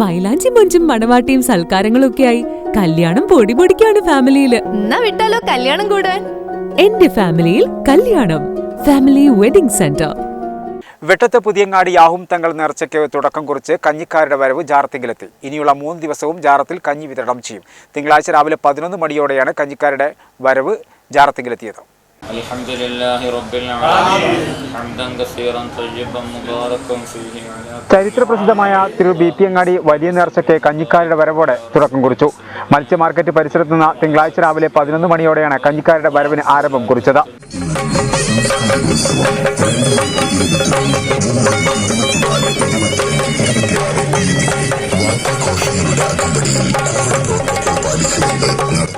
മൈലാഞ്ചി മൊഞ്ചും മണവാട്ടിയും സൽക്കാരങ്ങളും ആയി കല്യാണം പൊടി പൊടിക്കാണ് ഫാമിലിയിൽ. എന്നാ വിട്ടാലോ കല്യാണം കൂടാൻ? എന്റെ ഫാമിലിയിൽ കല്യാണം. Family wedding centre. വെട്ടത്തെ പുതിയങ്ങാടി യാഹും തങ്ങൾ നേർച്ചയ്ക്ക് തുടക്കം കുറിച്ച് കഞ്ഞിക്കാരുടെ വരവ് ജാറത്തിങ്കിലെത്തി ഇനിയുള്ള മൂന്ന് ദിവസവും ജാറത്തിൽ കഞ്ഞി വിതരണം ചെയ്യും. തിങ്കളാഴ്ച രാവിലെ പതിനൊന്ന് മണിയോടെയാണ് കഞ്ഞിക്കാരുടെ വരവ് ജാറത്തിങ്കിലെത്തിയത് الحمد لله رب العالمين حمدا كثيرا طيبا مباركا فيه على ചരിത്രപ്രസിദ്ധമായ തിരു ബി പി അങ്ങാടി വലിയ നേർച്ചയ്ക്ക് കഞ്ഞിക്കാരുടെ വരവോടെ തുടക്കം കുറിച്ചു മത്സ്യ മാർക്കറ്റ് പരിസരത്ത് നിന്ന് തിങ്കളാഴ്ച രാവിലെ പതിനൊന്ന് മണിയോടെയാണ് കഞ്ഞിക്കാരുടെ വരവിന് ആരംഭം കുറിച്ചത്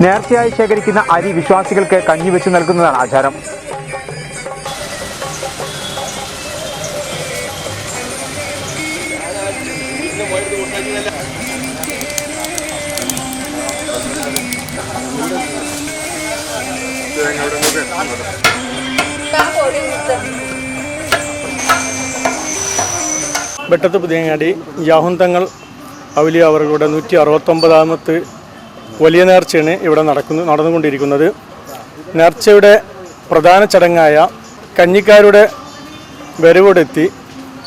നേർച്ചയായി ശേഖരിക്കുന്ന അരി വിശ്വാസികൾക്ക് കഞ്ഞി വെച്ച് നൽകുന്നതാണ് ആചാരം. വെട്ടത്ത് പുതിയങ്ങാടി യാഹുന്തങ്ങൾ ഔലിയ അവരുടെ നൂറ്റി അറുപത്തൊമ്പതാമത്ത് വലിയ നേർച്ചയാണ് ഇവിടെ നടക്കുന്നു നടന്നുകൊണ്ടിരിക്കുന്നത്. നേർച്ചയുടെ പ്രധാന ചടങ്ങായ കഞ്ഞിക്കാരുടെ വരവോടെത്തി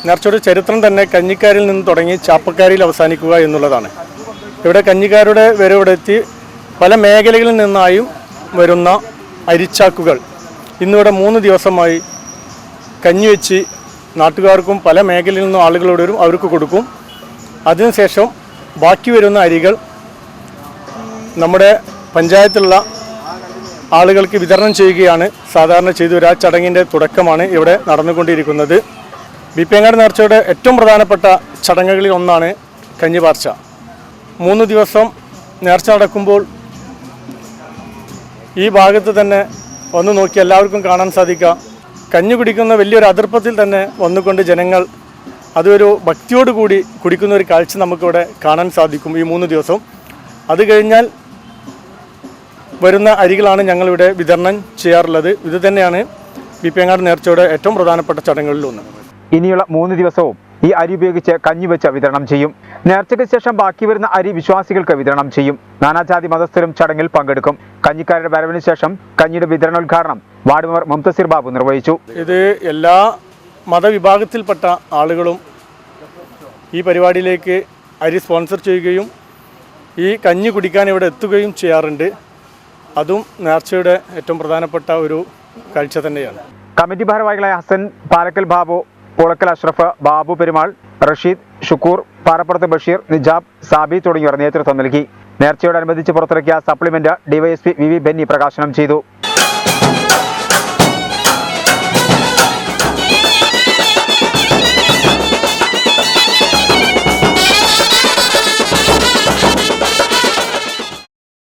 നേർച്ചയുടെ ചരിത്രം തന്നെ കഞ്ഞിക്കാരിൽ നിന്ന് തുടങ്ങി ചാപ്പക്കാരിയിൽ അവസാനിക്കുക എന്നുള്ളതാണ്. ഇവിടെ കഞ്ഞിക്കാരുടെ വരവോടെത്തി പല മേഖലകളിൽ നിന്നായും വരുന്ന അരിച്ചാക്കുകൾ. ഇന്നിവിടെ മൂന്ന് ദിവസമായി കഞ്ഞി വെച്ച് നാട്ടുകാർക്കും പല മേഖലയിൽ നിന്നും ആളുകളോടും അവർക്ക് കൊടുക്കും. അതിനുശേഷം ബാക്കി വരുന്ന അരികൾ നമ്മുടെ പഞ്ചായത്തിലുള്ള ആളുകൾക്ക് വിതരണം ചെയ്യുകയാണ്. സാധാരണ ചെയ്തു വരാ ചടങ്ങിന്റെ തുടക്കമാണ് ഇവിടെ നടന്നുകൊണ്ടിരിക്കുന്നത്. ബി പി എങ്ങാട് നേർച്ചയുടെ ഏറ്റവും പ്രധാനപ്പെട്ട ചടങ്ങുകളിൽ ഒന്നാണ് കഞ്ഞിപാർച്ച. മൂന്ന് ദിവസം നേർച്ച നടക്കുമ്പോൾ ഈ ഭാഗത്ത് തന്നെ വന്നു നോക്കി എല്ലാവർക്കും കാണാൻ സാധിക്കുക. കഞ്ഞു കുടിക്കുന്ന വലിയൊരു അതിർപ്പത്തിൽ തന്നെ വന്നുകൊണ്ട് ജനങ്ങൾ അതൊരു ഭക്തിയോടുകൂടി കുടിക്കുന്ന ഒരു കാഴ്ച നമുക്കിവിടെ കാണാൻ സാധിക്കും ഈ മൂന്ന് ദിവസം. അത് കഴിഞ്ഞാൽ വരുന്ന അരികളാണ് ഞങ്ങളിവിടെ വിതരണം ചെയ്യാറുള്ളത്. ഇത് തന്നെയാണ് ബി പി എങ്ങാട് നേർച്ചയുടെ ഏറ്റവും പ്രധാനപ്പെട്ട ചടങ്ങുകളിൽ ഒന്ന്. ഇനിയുള്ള മൂന്ന് ദിവസവും ഈ അരി ഉപയോഗിച്ച് കഞ്ഞി വെച്ച് വിതരണം ചെയ്യും. നേർച്ചയ്ക്ക് ശേഷം ബാക്കി വരുന്ന അരി വിശ്വാസികൾക്ക് വിതരണം ചെയ്യും. നാനാജാതി മതസ്ഥരും ചടങ്ങിൽ പങ്കെടുക്കും. കഞ്ഞിക്കാരുടെ വരവിന് ശേഷം കഞ്ഞിയുടെ വിതരണോദ്ഘാടനം വാർഡ് മെമ്പർ മുംതസിർ ബാബു നിർവഹിച്ചു. ഇത് എല്ലാ മതവിഭാഗത്തിൽപ്പെട്ട ആളുകളും ഈ പരിപാടിയിലേക്ക് അരി സ്പോൺസർ ചെയ്യുകയും ഈ കഞ്ഞി കുടിക്കാൻ ഇവിടെ എത്തുകയും ചെയ്യാറുണ്ട്. അതും നേർച്ചയുടെ ഏറ്റവും പ്രധാനപ്പെട്ട ഒരു കാഴ്ച തന്നെയാണ്. കമ്മിറ്റി ഭാരവാഹികളായ ഹസൻ പാലക്കൽ ബാബു പുളക്കൽ അഷ്റഫ് ബാബു പെരുമാൾ റഷീദ് ഷുക്കൂർ പാറപ്പുറത്ത് ബഷീർ നിജാബ് സാബി തുടങ്ങിയവർ നേതൃത്വം നൽകി. നേർച്ചയോടനുബന്ധിച്ച് പുറത്തിറക്കിയ supplement DYSP V V Benny പ്രകാശനം ചെയ്തു.